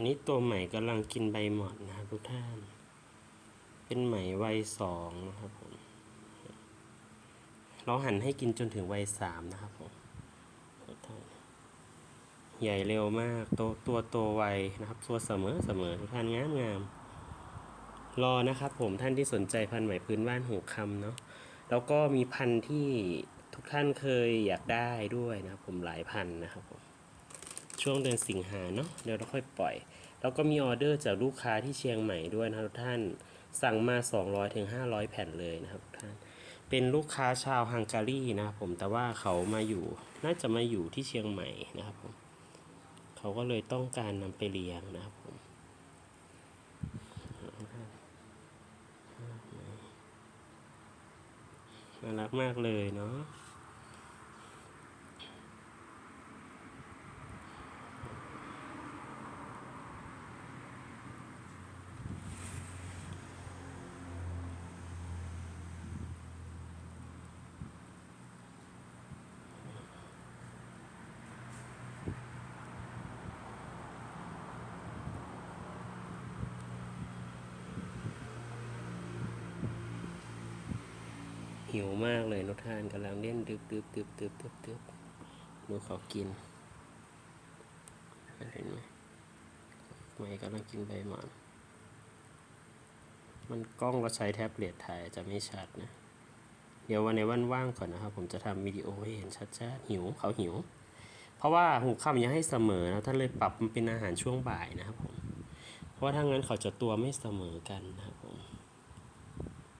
อันนี้ตัวใหม่กำลังกินใบหมอนนะครับทุกท่าน เป็นไหมวัยสองนะครับผม เราหันให้กินจนถึงวัยสามนะครับผมใหญ่เร็วมากโตตัวโตไวนะครับ ตัวเสมอเสมอทุกท่านงามงามรอนะครับผมท่านที่สนใจพันธุ์ไหม่พื้นบ้านหูคำเนาะแล้วก็มีพันธุ์ที่ทุกท่านเคยอยากได้ด้วยนะครับผมหลายพันนะครับผม ช่วงเดือนสิงหาเนาะเดี๋ยวเราค่อยปล่อย แล้วก็มีออเดอร์จากลูกค้าที่เชียงใหม่ด้วยนะทุกท่านสั่งมา 200ถึง500แผ่นเลยนะครับทุกท่านเป็นลูกค้าชาวฮังการีนะครับผมแต่ว่าเขามาอยู่น่าจะมาอยู่ที่เชียงใหม่นะครับผมเขาก็เลยต้องการนำไปเลี้ยงนะครับผมน่ารักมากเลยเนาะ หิวมากเลยนุท่านกำลังเล่นดึบดึบดึบดึบดึบดึบดูเขากินเห็นไหมไม่กำลังกินใบหมอนมันกล้องเราใช้แท็บเล็ตถ่ายจะไม่ชัดนะ เดี๋ยววันในวันว่างก่อนนะครับ ผมจะทำวิดีโอให้เห็นชัดๆหิวเขาหิว เพราะว่าหูคำยังให้เสมอนะท่านเลยปรับมันเป็นอาหารช่วงบ่ายนะครับผม เพราะว่าถ้างั้นเขาจะตัวไม่เสมอกันนะครับผม